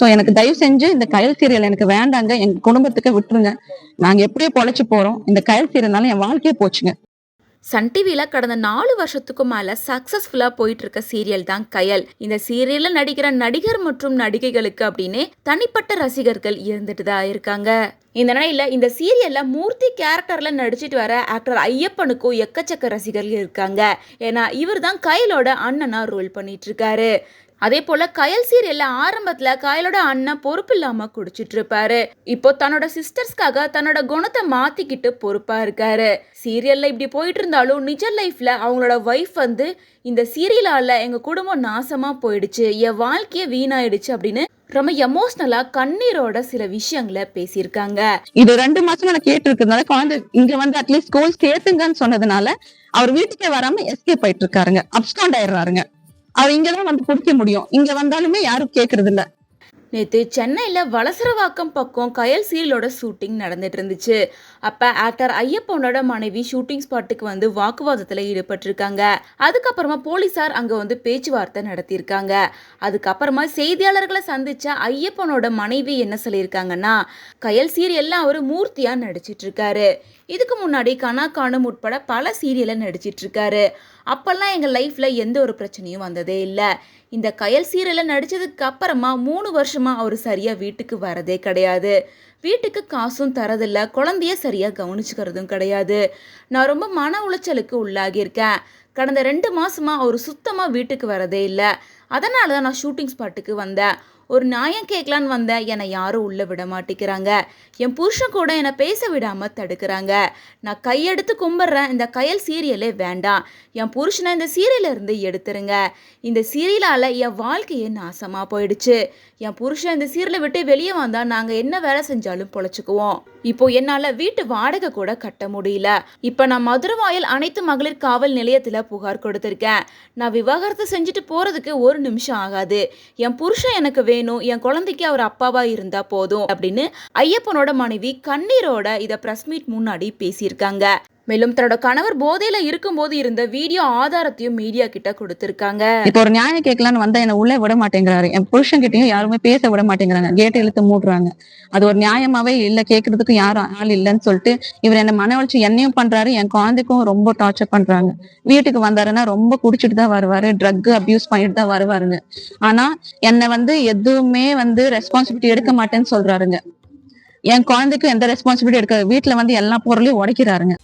So எனக்கு தயவு செஞ்சு இந்த கயல் சீரியல் எனக்கு வேண்டாங்க. எங்க குடும்பத்துக்கு விட்டுருங்க. நாங்க எப்படியோ பொழைச்சு போறோம். இந்த கயல் சீரியல்னால என் வாழ்க்கையே போச்சுங்க. சன் டிவியில் கடந்த நாலு வருஷத்துக்கும் மேலே சக்ஸஸ்ஃபுல்லாக போயிட்டு இருக்க சீரியல் தான் கயல். இந்த சீரியலில் நடிக்கிற நடிகர் மற்றும் நடிகைகளுக்கு அப்படின்னு தனிப்பட்ட ரசிகர்கள் இருந்துட்டு தான் இருக்காங்க. இந்த நிலையில் இந்த சீரியலில் மூர்த்தி கேரக்டரில் நடிச்சிட்டு வர ஆக்டர் ஐயப்பனுக்கும் எக்கச்சக்க ரசிகர்கள் இருக்காங்க. ஏன்னா இவர் தான் கயலோட அண்ணனாக ரோல் பண்ணிட்டு இருக்காரு அதே போல கயல் சீரியல்ல ஆரம்பத்துல கயலோட அண்ணன் பொறுப்பு இல்லாம குடிச்சிட்டு இருப்பாரு. இப்போ தன்னோட சிஸ்டர்ஸ்க்காக தன்னோட குணத்தை மாத்திக்கிட்டு பொறுப்பா இருக்காரு. சீரியல்ல இப்படி போயிட்டு இருந்தாலும் நிஜ லைஃப்ல அவங்களோட ஒய்ஃப் வந்து இந்த சீரியலால எங்க குடும்பம் நாசமா போயிடுச்சு என் வாழ்க்கையே வீணாயிடுச்சு அப்படின்னு ரொம்ப எமோஷனலா கண்ணீரோட சில விஷயங்களை பேசியிருக்காங்க. இது ரெண்டு மாசம் நான் கேட்டு இருக்கிறதுனால குழந்தை இங்க வந்து அட்லீஸ்ட் ஸ்கூல் சேர்த்துங்கன்னு சொன்னதுனால அவர் வீட்டுக்கே வராம எஸ்கேப் ஆயிட்டு இருக்காருங்க. அப்ஸ்காண்ட் ஆயிடுறாருங்க. அவர் இங்கதான் வந்து குடிக்க முடியும். இங்க வந்தாலுமே யாரும் கேக்குறது இல்ல நேற்று சென்னையில் வலசரவாக்கம் பக்கம் கயல் சீரியலோட ஷூட்டிங் நடந்துட்டு இருந்துச்சு அப்போ ஆக்டர் ஐயப்பனோட மனைவி ஷூட்டிங் ஸ்பாட்டுக்கு வந்து வாக்குவாதத்தில் ஈடுபட்டிருக்காங்க. அதுக்கப்புறமா போலீஸார் அங்கே வந்து பேச்சுவார்த்தை நடத்தியிருக்காங்க. அதுக்கப்புறமா செய்தியாளர்களை சந்திச்ச ஐயப்பனோட மனைவி என்ன சொல்லியிருக்காங்கன்னா கயல் சீரியல்லாம் அவர் மூர்த்தியாக நடிச்சிட்டு இருக்காரு இதுக்கு முன்னாடி கனா காணும் உட்பட பல சீரியலை நடிச்சிட்டு இருக்காரு அப்பெல்லாம் எங்கள் லைஃப்பில் எந்த ஒரு பிரச்சனையும் வந்ததே இல்லை. இந்த கயல் சீரியலில் நடித்ததுக்கு அப்புறமா மூணு வருஷமா அவர் சரியாக வீட்டுக்கு வரதே கிடையாது. வீட்டுக்கு காசும் தரதில்ல குழந்தைய சரியாக கவனிச்சுக்கிறதும் கிடையாது. நான் ரொம்ப மன உளைச்சலுக்கு உள்ளாகியிருக்கேன். கடந்த ரெண்டு மாசமா அவர் சுத்தமாக வீட்டுக்கு வரதே இல்லை. அதனால தான் நான் ஷூட்டிங் ஸ்பாட்டுக்கு வந்தேன். ஒரு நியாயம் கேட்கலான்னு வந்தேன் என்னை யாரும் உள்ளே விட மாட்டேங்கிறாங்க. என் புருஷன் கூட என்னை பேச விடாமல் தடுக்கிறாங்க. நான் கையெடுத்து கும்பிட்றேன். இந்த கயல் சீரியலே வேண்டாம். என் புருஷனை இந்த சீரியலேருந்து எடுத்துருங்க. இந்த சீரியலால் என் வாழ்க்கையே நாசமாக போயிடுச்சு. என் புருஷன் இந்த சீரியலை விட்டு வெளியே வந்தால் நாங்கள் என்ன வேலை செஞ்சாலும் பொழைச்சிக்குவோம். இப்போ என்னால் வீட்டு வாடகை கூட கட்ட முடியல. இப்போ நான் மதுரவாயில் அனைத்து மகளிர் காவல் நிலையத்தில் புகார் கொடுத்துருக்கேன். நான் விவாகரத்து செஞ்சுட்டு போகிறதுக்கு ஒரு நிமிஷம் ஆகாது. என் புருஷன் எனக்கு வேணும். என் குழந்தைக்கு அவர் அப்பாவா இருந்தா போதும் அப்படின்னு ஐயப்பனோட மனைவி கண்ணீரோட இதை பிரஸ் மீட் முன்னாடி பேசியிருக்காங்க. மேலும் தன்னோட கணவர் போதையில இருக்கும்போது இருந்த வீடியோ ஆதாரத்தையும் மீடியா கிட்ட கொடுத்திருக்காங்க. இப்போ ஒரு நியாயம் கேட்கலான்னு வந்தா என்ன உள்ளே விட மாட்டேங்கிறாரு. என் புருஷன் கிட்டயும் யாருமே பேச விட மாட்டேங்கிறாங்க. கேட்டை இழுத்து மூடுறாங்க. அது ஒரு நியாயமாவே இல்ல. கேட்கறதுக்கு யாரும் ஆள் இல்லைன்னு சொல்லிட்டு இவர் என்ன மன வளர்ச்சி என்னையும் பண்றாரு. என் குழந்தைக்கும் ரொம்ப டார்ச்சர் பண்றாங்க. வீட்டுக்கு வந்தாருன்னா ரொம்ப குடிச்சிட்டு தான் வருவாரு. ட்ரக் அபியூஸ் பண்ணிட்டு தான் வருவாருங்க. ஆனா என்னை வந்து எதுவுமே வந்து ரெஸ்பான்சிபிலிட்டி எடுக்க மாட்டேன்னு சொல்றாருங்க. என் குழந்தைக்கும் எந்த ரெஸ்பான்சிபிலிட்டி எடுக்க வீட்டுல வந்து எல்லா பொருளையும் உடைக்கிறாருங்க.